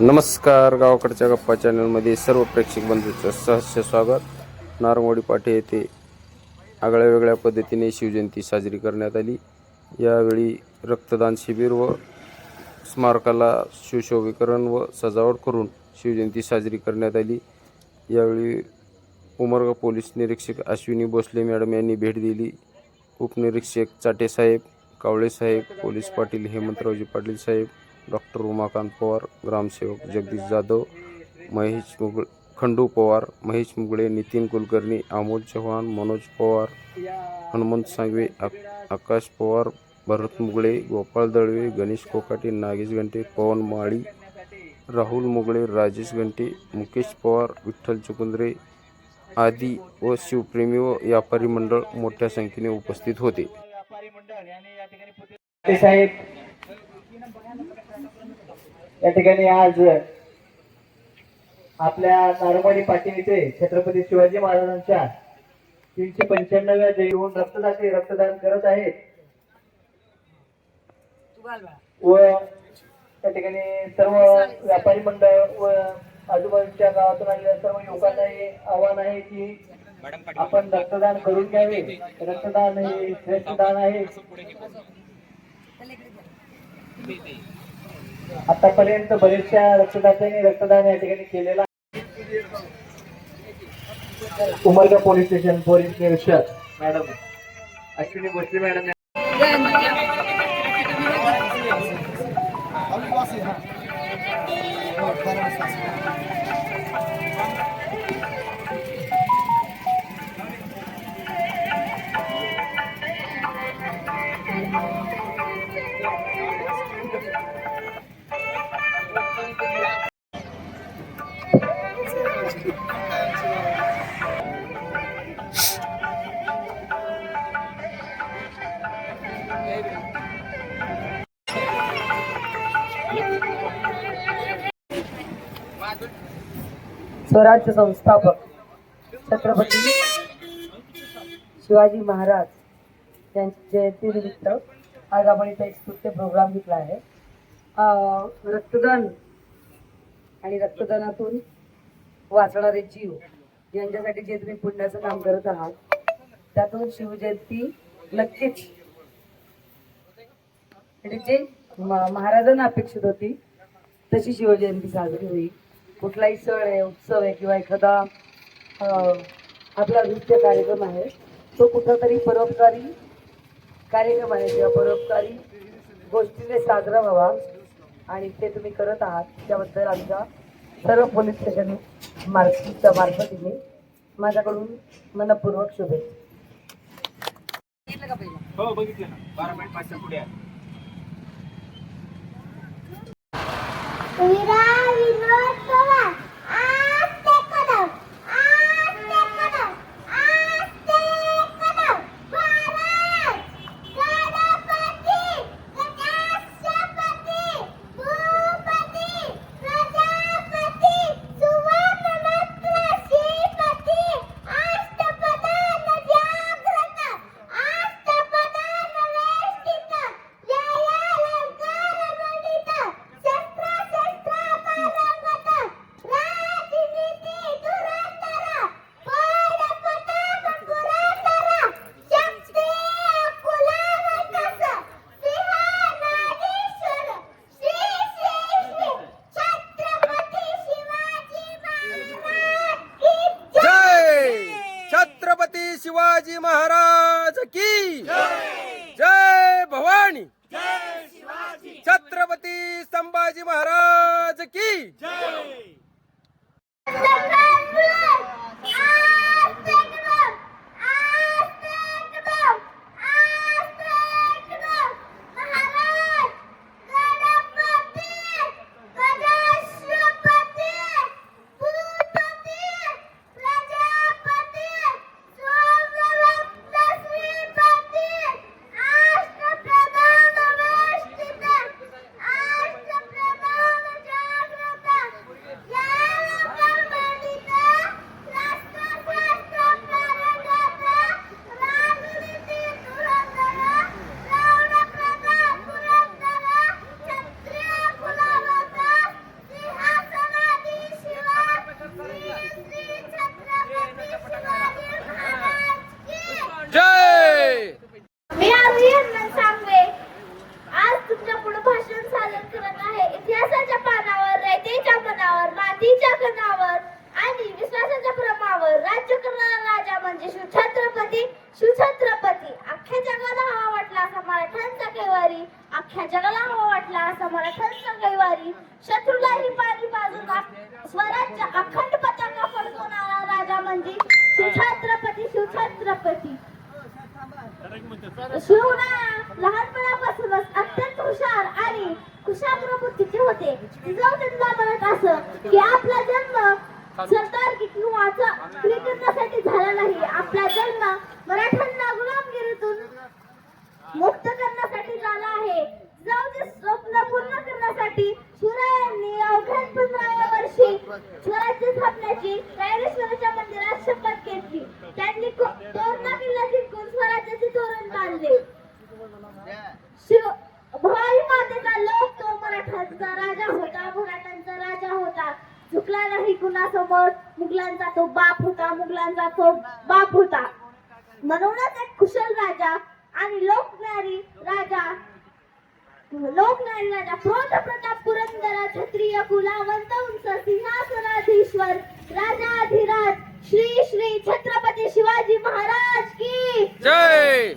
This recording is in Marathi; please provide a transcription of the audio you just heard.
नमस्कार गावाकडच्या गप्पा चॅनलमध्ये सर्व प्रेक्षक बंधूचं सहस्य स्वागत. नारंगवाडी पाठे येथे आगळ्या वेगळ्या पद्धतीने शिवजयंती साजरी करण्यात आली. यावेळी रक्तदान शिबिर व स्मारकाला सुशोभीकरण व सजावट करून शिवजयंती साजरी करण्यात आली. यावेळी उमरगा पोलीस निरीक्षक अश्विनी भोसले मॅडम यांनी भेट दिली. उपनिरीक्षक चाटेसाहेब कावळेसाहेब पोलीस पाटील हेमंतरावजी पाटील साहेब डॉक्टर उमाकांत पवार ग्रामसेवक जगदीश जाधव महेश मुगळ खंडू पवार महेश मुगळे नितीन कुलकर्णी अमोल चव्हाण मनोज पवार हनुमंत सांगवे आकाश पवार भरत मुगळे गोपाळ दळवे गणेश कोकाटे नागेश घंटे पवन माळी राहुल मुगळे राजेश घंटे मुकेश पवार विठ्ठल चुकुंद्रे आदी व शिवप्रेमी व व्यापारी मंडळ मोठ्या संख्येने उपस्थित होते. व्यापारी मंडळ या ठिकाणी आज आपल्या नारवाडी पाटील येथे छत्रपती शिवाजी महाराजांच्या तीनशे पंच्याण्णव्या जयहून रक्तदाते रक्तदान करत आहेत. व त्या ठिकाणी सर्व व्यापारी मंडळ व आजूबाजूच्या गावातून आलेल्या सर्व युवकांना हे आव्हान आहे की आपण रक्तदान करून घ्यावे. रक्तदान हे श्रेष्ठ दान आहे. आतापर्यंत बरेचशा रक्तदात्यांनी रक्तदान या ठिकाणी केलेला उमरगा पोलीस स्टेशन पोलीस निरीक्षक मॅडम अश्विनी भोसले मॅडम स्वराज्य संस्थापक छत्रपती शिवाजी महाराज यांची जयंतीनिमित्त आज आपण इथे एक स्तुत्य प्रोग्राम घेतला आहे. रक्तदान आणि रक्तदानातून वाचणारे जीव. यांच्यासाठी जे तुम्ही पुण्याचं काम करत आहात त्यातून शिवजयंती नक्कीच. म्हणजे जे महाराजांना अपेक्षित होती तशी शिवजयंती साजरी होईल. कुठलाही सण आहे उत्सव आहे किंवा एखादा आपला नृत्य कार्यक्रम आहे तो कुठंतरी परोपकारी कार्यक्रम आहे. किंवा परोपकारी गोष्टीने साजरा व्हावा आणि ते तुम्ही करत आहात त्याबद्दल आमच्या सर्व पोलीस स्टेशन मार्फतच्या मार्फतीने माझ्याकडून मनपूर्वक शुभेच्छा. हो बघितलं ना. बारा मिनिट पाचच्या पुढे आहे विरा विनोद पवार आज ते कदम आज ते कदम आज ते कदम भारत गणपती गणेशपती भूपती प्रजापती सुवर्णरत्न श्रीपती अष्टप्रधान जागृत अष्टप्रधान वेष्टित जय अलंकार मंडित शस्त्र शस्त्र पारंगत राजनीती धुरंधर पडपट पुरंदर शक्ती कुलावतस सिंहनागेश्वर श्री श्री श्री छत्रपती शिवाजी महाराज की जय छत्रपती शिवाजी महाराज की जय भवानी छत्रपती संभाजी महाराज की शत्रूलाही पाणी बाजूला स्वराज्य अखंड पताका फडकवणारा राजा म्हणजे शिवछत्रपती शिवछत्रपती. शिवराया लहानपणापासूनच अत्यंत हुशार आणि कुशाग्र बुद्धीचे होते जिजाऊजींना म्हणत असं की आपला मुघलांचा तो बाप होता मुघलांचा तो बाप होता. म्हणूनच एक कुशल राजा आणि लोकनारी राजा लोकनारी राजा प्रोध प्रताप पुरंदरा क्षत्रिय कुलावंत उंच सिंहासनाधीश्वर राजा अधिराज श्री श्री छत्रपती शिवाजी महाराज की जय!